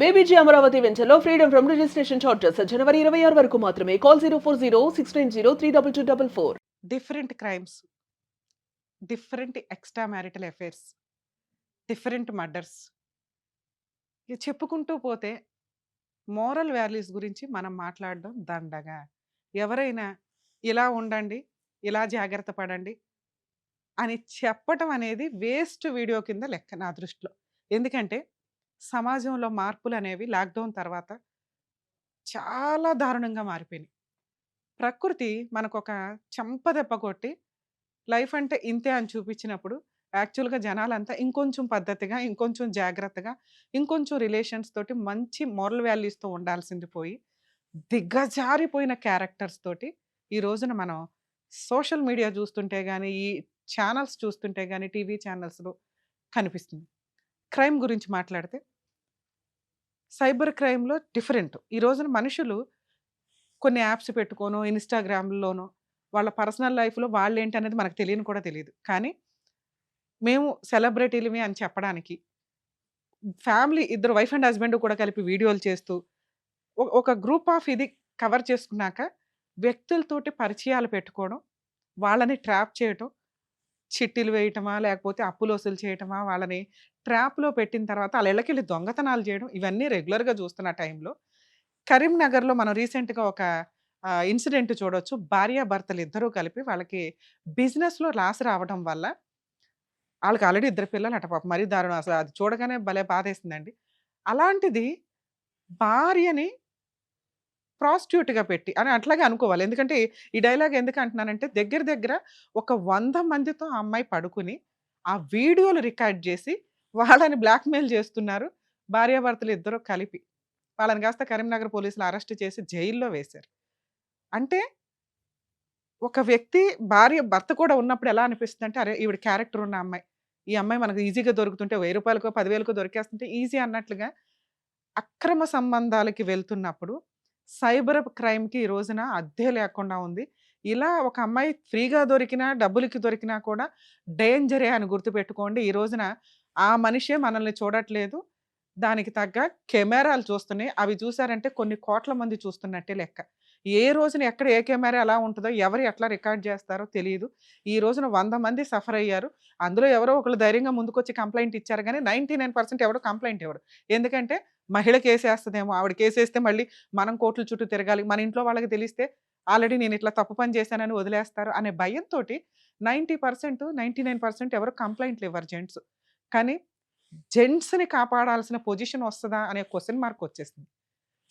బేబీజీ అమరావతి వెంచర్లో freedom from registration charges జనవరి ఇరవై ఆరు వరకు మాత్రమే. Call zero four zero six nine zero three double two double four different crimes different extra marital affairs different murders ఇది చెప్పుకుంటూ పోతే మోరల్ వాల్యూస్ గురించి మనం మాట్లాడడం దండగా. ఎవరైనా ఇలా ఉండండి ఇలా జాగ్రత్త పడండి అని చెప్పటం అనేది వేస్ట్ వీడియో కింద లెక్క నా దృష్టిలో. ఎందుకంటే సమాజంలో మార్పులు అనేవి లాక్డౌన్ తర్వాత చాలా దారుణంగా మారిపోయినాయి. ప్రకృతి మనకు ఒక చెంపదెప్ప కొట్టి లైఫ్ అంటే ఇంతే అని చూపించినప్పుడు యాక్చువల్గా జనాలంతా ఇంకొంచెం పద్ధతిగా ఇంకొంచెం జాగ్రత్తగా ఇంకొంచెం రిలేషన్స్ తోటి మంచి మోరల్ వాల్యూస్తో ఉండాల్సింది పోయి దిగ్గజారిపోయిన క్యారెక్టర్స్ తోటి ఈ రోజున మనం సోషల్ మీడియా చూస్తుంటే కానీ ఈ ఛానల్స్ చూస్తుంటే కానీ టీవీ ఛానల్స్లో కనిపిస్తుంది. క్రైమ్ గురించి మాట్లాడితే సైబర్ క్రైమ్లో డిఫరెంట్. ఈ రోజున మనుషులు కొన్ని యాప్స్ పెట్టుకోను ఇన్స్టాగ్రామ్లోనో వాళ్ళ పర్సనల్ లైఫ్లో వాళ్ళు ఏంటి అనేది మనకు తెలియని కూడా తెలియదు. కానీ మేము సెలబ్రిటీలమే అని చెప్పడానికి ఫ్యామిలీ ఇద్దరు వైఫ్ అండ్ హస్బెండ్ కూడా కలిపి వీడియోలు చేస్తూ ఒక- ఒక గ్రూప్ ఆఫ్ ఇది కవర్ చేసుకున్నాక వ్యక్తులతోటి పరిచయాలు పెట్టుకోవడం వాళ్ళని ట్రాప్ చేయటం చిట్టీలు వేయటమా లేకపోతే అప్పులు వసూలు చేయటమా వాళ్ళని ట్రాప్లో పెట్టిన తర్వాత వాళ్ళ ఇళ్ళకి వెళ్ళి దొంగతనాలు చేయడం ఇవన్నీ రెగ్యులర్గా చూస్తున్న టైంలో కరీంనగర్లో మనం రీసెంట్గా ఒక ఇన్సిడెంట్ చూడొచ్చు. భార్యాభర్తలు ఇద్దరూ కలిపి వాళ్ళకి బిజినెస్లో లాస్ రావడం వల్ల వాళ్ళకి ఆల్రెడీ ఇద్దరు పిల్లలు అట మరీ దారుణం. అసలు అది చూడగానే భలే బాధేసిందండి. అలాంటిది భార్యని ప్రాస్టిట్యూట్గా పెట్టి అని అట్లాగే అనుకోవాలి. ఎందుకంటే ఈ డైలాగ్ ఎందుకు అంటున్నానంటే దగ్గర దగ్గర ఒక వంద మందితో ఆ అమ్మాయి పడుకుని ఆ వీడియోలు రికార్డ్ చేసి వాళ్ళని బ్లాక్మెయిల్ చేస్తున్నారు. భార్యాభర్తలు ఇద్దరు కలిపి వాళ్ళని కాస్త కరీంనగర్ పోలీసులు అరెస్ట్ చేసి జైల్లో వేశారు. అంటే ఒక వ్యక్తి భార్య భర్త కూడా ఉన్నప్పుడు ఎలా అనిపిస్తుంది అంటే అరే ఈవిడ క్యారెక్టర్ ఉన్న అమ్మాయి. ఈ అమ్మాయి మనకు ఈజీగా దొరుకుతుంటే వెయ్యి రూపాయలకో పదివేలకో దొరికేస్తుంటే ఈజీ అన్నట్లుగా అక్రమ సంబంధాలకి వెళ్తున్నప్పుడు సైబర్ క్రైమ్కి ఈ రోజున అద్దె లేకుండా ఉంది. ఇలా ఒక అమ్మాయి ఫ్రీగా దొరికినా డబ్బులకి దొరికినా కూడా డేంజరే అని గుర్తుపెట్టుకోండి. ఈ రోజున ఆ మనిషే మనల్ని చూడట్లేదు. దానికి తగ్గ కెమెరాలు చూస్తున్నాయి. అవి చూసారంటే కొన్ని కోట్ల మంది చూస్తున్నట్టే లెక్క. ఏ రోజున ఎక్కడ ఏ కెమెరా ఎలా ఉంటుందో ఎవరు ఎట్లా రికార్డ్ చేస్తారో తెలియదు ఈ రోజున వంద మంది సఫర్ అయ్యారు. అందులో ఎవరో ఒకరు ధైర్యంగా ముందుకొచ్చి కంప్లైంట్ ఇచ్చారు. కానీ నైంటీ నైన్ పర్సెంట్ ఎవరు కంప్లైంట్ ఇవ్వడు ఎందుకంటే మహిళ కేసేస్తుందేమో ఆవిడ కేసేస్తే మళ్ళీ మనం కోట్ల చుట్టూ తిరగాలి. మన ఇంట్లో వాళ్ళకి తెలిస్తే ఆల్రెడీ నేను ఇట్లా తప్పు పని చేశానని వదిలేస్తారు అనే భయంతో ninety percent ninety nine percent ఎవరు కంప్లైంట్లు ఇవ్వరు జెంట్స్. కానీ జెంట్స్ని కాపాడాల్సిన పొజిషన్ వస్తుందా అనే క్వశ్చన్ మార్క్ వచ్చేసింది.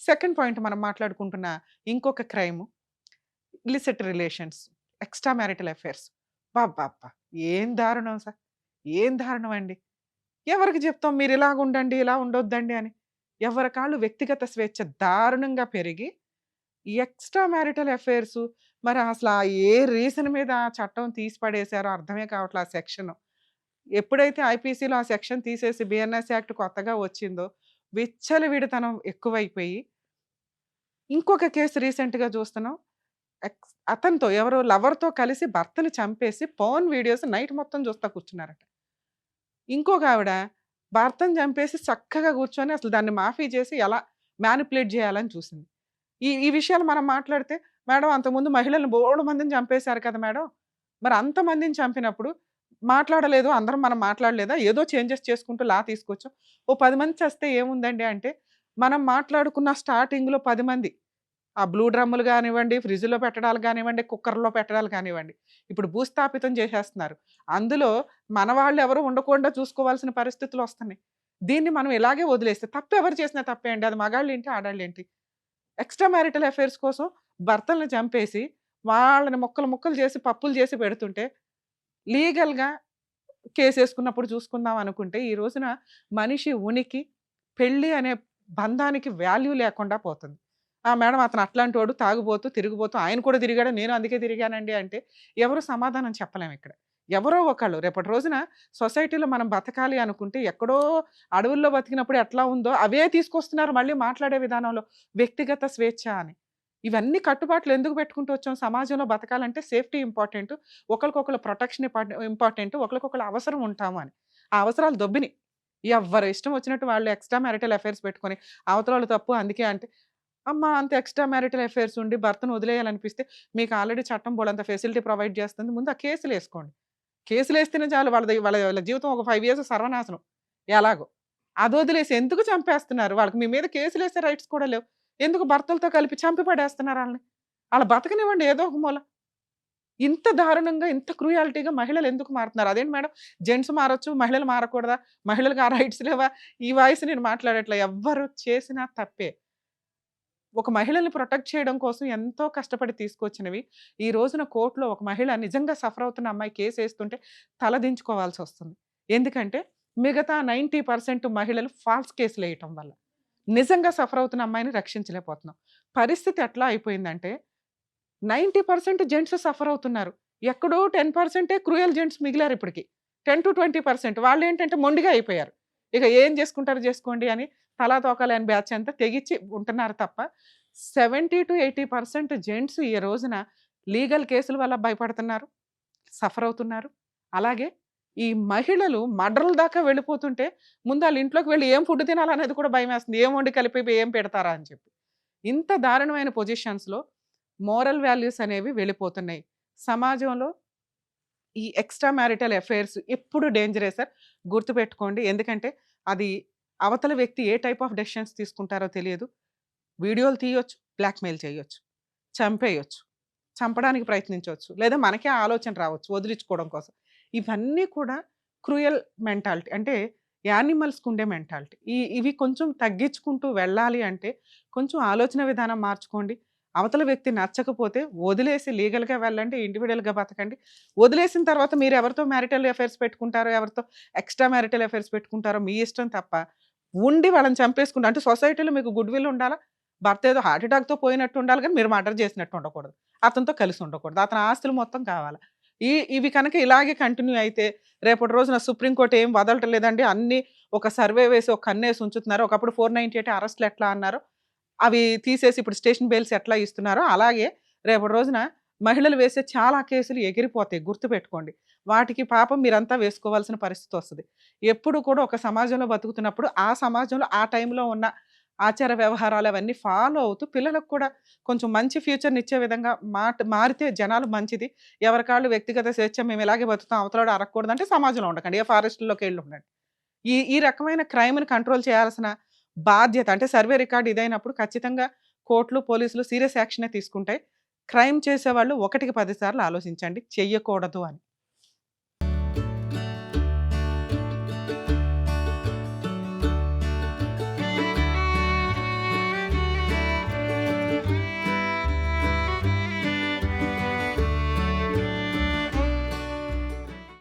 సెకండ్ పాయింట్ మనం మాట్లాడుకుంటున్న ఇంకొక crime illicit relations extra marital affairs. బాబ్బా ఏం దారుణం సార్? ఏం దారుణం అండి? ఎవరికి చెప్తాం? మీరు ఇలాగ ఉండండి ఇలా ఉండొద్దండి అని. ఎవరి కాళ్ళు వ్యక్తిగత స్వేచ్ఛ దారుణంగా పెరిగి ఎక్స్ట్రా మ్యారిటల్ అఫైర్స్ మరి అసలు ఆ ఏ రీజన్ మీద ఆ చట్టం తీసి పడేశారో అర్థమే కావట్లే ఆ సెక్షన్. ఎప్పుడైతే ఐపీసీలో ఆ సెక్షన్ తీసేసి బిఎన్ఎస్ యాక్ట్ కొత్తగా వచ్చిందో విచ్చలవిడితనం ఎక్కువైపోయి ఇంకొక కేసు రీసెంట్గా చూస్తున్నాం. ఎక్స్ అతనితో ఎవరో లవర్తో కలిసి భర్తని చంపేసి పవన్ వీడియోస్ నైట్ మొత్తం చూస్తా కూర్చున్నారట. ఇంకొక ఆవిడ భర్తను చంపేసి చక్కగా కూర్చొని అసలు దాన్ని మాఫీ చేసి ఎలా మ్యానిపులేట్ చేయాలని చూసింది. ఈ ఈ విషయాలు మనం మాట్లాడితే మేడం అంతకుముందు మహిళలను బోడు మందిని చంపేశారు కదా మేడం. మరి అంతమందిని చంపినప్పుడు మాట్లాడలేదు అందరం మనం మాట్లాడలేదా? ఏదో చేంజెస్ చేసుకుంటూ లా తీసుకొచ్చాం. ఓ పది మంది చేస్తే ఏముందండి అంటే మనం మాట్లాడుకున్న స్టార్టింగ్లో పది మంది ఆ బ్లూ డ్రమ్ములు కానివ్వండి ఫ్రిడ్జ్లో పెట్టడాలు కానివ్వండి కుక్కర్లో పెట్టడాలు కానివ్వండి ఇప్పుడు భూస్థాపితం చేసేస్తున్నారు. అందులో మన వాళ్ళు ఎవరు ఉండకుండా చూసుకోవాల్సిన పరిస్థితులు వస్తున్నాయి. దీన్ని మనం ఇలాగే వదిలేస్తే తప్పు ఎవరు చేసినా తప్పే అండి. అది మగాళ్ళు ఏంటి ఆడాళ్ళు ఏంటి ఎక్స్ట్రా మ్యారిటల్ అఫైర్స్ కోసం భర్తలను చంపేసి వాళ్ళని ముక్కలు ముక్కలు చేసి పప్పులు చేసి పెడుతుంటే లీగల్గా కేసు వేసుకున్నప్పుడు చూసుకుందాం అనుకుంటే ఈ రోజున మనిషి ఉనికి పెళ్ళి అనే బంధానికి వాల్యూ లేకుండా పోతుంది. ఆ మేడం అతను అట్లాంటి వాడు తాగుబోతూ తిరిగిపోతూ ఆయన కూడా తిరిగాడు నేను అందుకే తిరిగానండి అంటే ఎవరు సమాధానం చెప్పలేము ఇక్కడ. ఎవరో ఒకళ్ళు రేపటి రోజున సొసైటీలో మనం బతకాలి అనుకుంటే ఎక్కడో అడవుల్లో బతికినప్పుడు ఎట్లా ఉందో అవే తీసుకొస్తున్నారు మళ్ళీ మాట్లాడే విధానంలో. వ్యక్తిగత స్వేచ్ఛ అని. ఇవన్నీ కట్టుబాట్లు ఎందుకు పెట్టుకుంటూ వచ్చాం? సమాజంలో బతకాలంటే సేఫ్టీ ఇంపార్టెంట్ ఒకరికొకరు ప్రొటెక్షన్ ఇంపార్టెంట్ ఒకరికొకరు అవసరం ఉంటాము అని. ఆ అవసరాలు దొబ్బిని. ఎవరు ఇష్టం వచ్చినట్టు వాళ్ళు ఎక్స్ట్రా మ్యారిటల్ అఫైర్స్ పెట్టుకొని అవతరాలు తప్పు అందుకే అంటే అమ్మ! అంత ఎక్స్ట్రా మ్యారిటల్ అఫైర్స్ ఉండి భర్తను వదిలేయాలనిపిస్తే మీకు ఆల్రెడీ చట్టం బోడంత ఫెసిలిటీ ప్రొవైడ్ చేస్తుంది. ముందు ఆ కేసులు వేసుకోండి. కేసులు వేస్తేనే చాలు వాళ్ళ వాళ్ళ వాళ్ళ జీవితం ఒక ఫైవ్ ఇయర్స్ సర్వనాశనం. ఎలాగో. అది వదిలేసి ఎందుకు చంపేస్తున్నారు? వాళ్ళకి మీ మీద కేసులు వేసే రైట్స్ కూడా లేవు. ఎందుకు భర్తలతో కలిపి చంపి పడేస్తున్నారు వాళ్ళని? వాళ్ళ బతకనివ్వండి ఏదో ఒక మూల. ఇంత దారుణంగా ఇంత క్రూయాలిటీగా మహిళలు ఎందుకు మారుతున్నారు? అదేంటి మేడం? జెంట్స్ మారొచ్చు మహిళలు మారకూడదా? మహిళలకు ఆ రైట్స్ లేవా? ఈ వాయిస్ నేను మాట్లాడట్లే. ఎవ్వరు చేసినా తప్పే. ఒక మహిళల్ని ప్రొటెక్ట్ చేయడం కోసం ఎంతో కష్టపడి తీసుకొచ్చినవి. ఈ రోజున కోర్టులో ఒక మహిళ నిజంగా సఫర్ అవుతున్న అమ్మాయి కేసు వేస్తుంటే తలదించుకోవాల్సి వస్తుంది. ఎందుకంటే మిగతా నైంటీ పర్సెంట్ మహిళలు ఫాల్స్ కేసులు వేయటం వల్ల. నిజంగా సఫర్ అవుతున్న అమ్మాయిని రక్షించలేకపోతున్నాం. పరిస్థితి ఎట్లా అయిపోయిందంటే నైంటీ పర్సెంట్ జెంట్స్ సఫర్ అవుతున్నారు ఎక్కడో టెన్ పర్సెంటే క్రూయల్ జెంట్స్ మిగిలారు ఇప్పటికి. Ten to twenty percent. వాళ్ళు ఏంటంటే మొండిగా అయిపోయారు. ఇక ఏం చేసుకుంటారు చేసుకోండి అని తలా తోకలేని బ్యాచ్ అంతా తెగించి ఉంటున్నారు తప్ప seventy to eighty percent gents ఈ రోజున లీగల్ కేసుల వల్ల భయపడుతున్నారు సఫర్ అవుతున్నారు. అలాగే ఈ మహిళలు మడ్రల దాకా వెళ్ళిపోతుంటే ముందు వాళ్ళ ఇంట్లోకి వెళ్ళి ఏం ఫుడ్ తినాలనేది కూడా భయం వేస్తుంది ఏం వండి కలిపి ఏం పెడతారా అని చెప్పి. ఇంత దారుణమైన పొజిషన్స్లో మోరల్ వాల్యూస్ అనేవి వెళ్ళిపోతున్నాయి. సమాజంలో ఈ ఎక్స్ట్రా మ్యారిటల్ అఫైర్స్ ఎప్పుడు డేంజరే సార్? గుర్తుపెట్టుకోండి. ఎందుకంటే అది అవతల వ్యక్తి ఏ టైప్ ఆఫ్ డెసిషన్స్ తీసుకుంటారో తెలియదు. వీడియోలు తీయొచ్చు బ్లాక్మెయిల్ చేయొచ్చు చంపేయొచ్చు చంపడానికి ప్రయత్నించవచ్చు లేదా మనకే ఆలోచన రావచ్చు వదిలించుకోవడం కోసం. ఇవన్నీ కూడా క్రూయల్ మెంటాలిటీ అంటే యానిమల్స్కి ఉండే మెంటాలిటీ. ఈ ఇవి కొంచెం తగ్గించుకుంటూ వెళ్ళాలి అంటే కొంచెం ఆలోచన విధానం మార్చుకోండి. అవతల వ్యక్తి నచ్చకపోతే వదిలేసి లీగల్గా వెళ్ళండి ఇండివిజువల్గా బతకండి. వదిలేసిన తర్వాత మీరు ఎవరితో మ్యారిటల్ అఫైర్స్ పెట్టుకుంటారో ఎవరితో ఎక్స్ట్రా మ్యారిటల్ అఫైర్స్ పెట్టుకుంటారో మీ ఇష్టం తప్ప ఉండి వాళ్ళని చంపేసుకుంటా అంటే సొసైటీలో మీకు గుడ్ విల్ ఉండాలా? భర్త ఏదో హార్ట్ అటాక్తో పోయినట్టు ఉండాలి కానీ మీరు మర్డర్ చేసినట్టు ఉండకూడదు. అతనితో కలిసి ఉండకూడదు. అతని ఆస్తులు మొత్తం కావాలి? ఈ ఇవి కనుక ఇలాగే కంటిన్యూ అయితే రేపటి రోజున సుప్రీంకోర్టు ఏం వదలటం లేదండి అన్ని ఒక సర్వే వేసి ఒక కన్నేసి ఉంచుతున్నారు. ఒకప్పుడు ఫోర్ నైంటీ ఎయిట్ అరెస్ట్లు ఎట్లా అన్నారు? అవి తీసేసి ఇప్పుడు స్టేషన్ బెయిల్స్ ఎట్లా ఇస్తున్నారో అలాగే రేపటి రోజున మహిళలు వేసే చాలా కేసులు ఎగిరిపోతాయి. గుర్తుపెట్టుకోండి. వాటికి పాపం మీరంతా వేసుకోవాల్సిన పరిస్థితి వస్తుంది ఎప్పుడు కూడా ఒక సమాజంలో బతుకుతున్నప్పుడు ఆ సమాజంలో ఆ టైంలో ఉన్న ఆచార వ్యవహారాలు అవన్నీ ఫాలో అవుతూ పిల్లలకు కూడా కొంచెం మంచి ఫ్యూచర్ని ఇచ్చే విధంగా మాట మారితే జనాలు మంచిది. ఎవరికాళ్ళు వ్యక్తిగత స్వేచ్ఛ మేము ఇలాగే బతుకుతాం అవతలాడు అరగకూడదు అంటే సమాజంలో ఉండకండి. ఏ ఫారెస్ట్లోకి వెళ్ళి ఉండండి. ఈ ఈ రకమైన క్రైమ్ని కంట్రోల్ చేయాల్సిన బాధ్యత అంటే సర్వే రికార్డు ఇదైనప్పుడు ఖచ్చితంగా కోర్టులు పోలీసులు సీరియస్ యాక్షనే తీసుకుంటాయి. క్రైమ్ చేసేవాళ్ళు ఒకటికి పదిసార్లు ఆలోచించండి. చెయ్యకూడదు అని.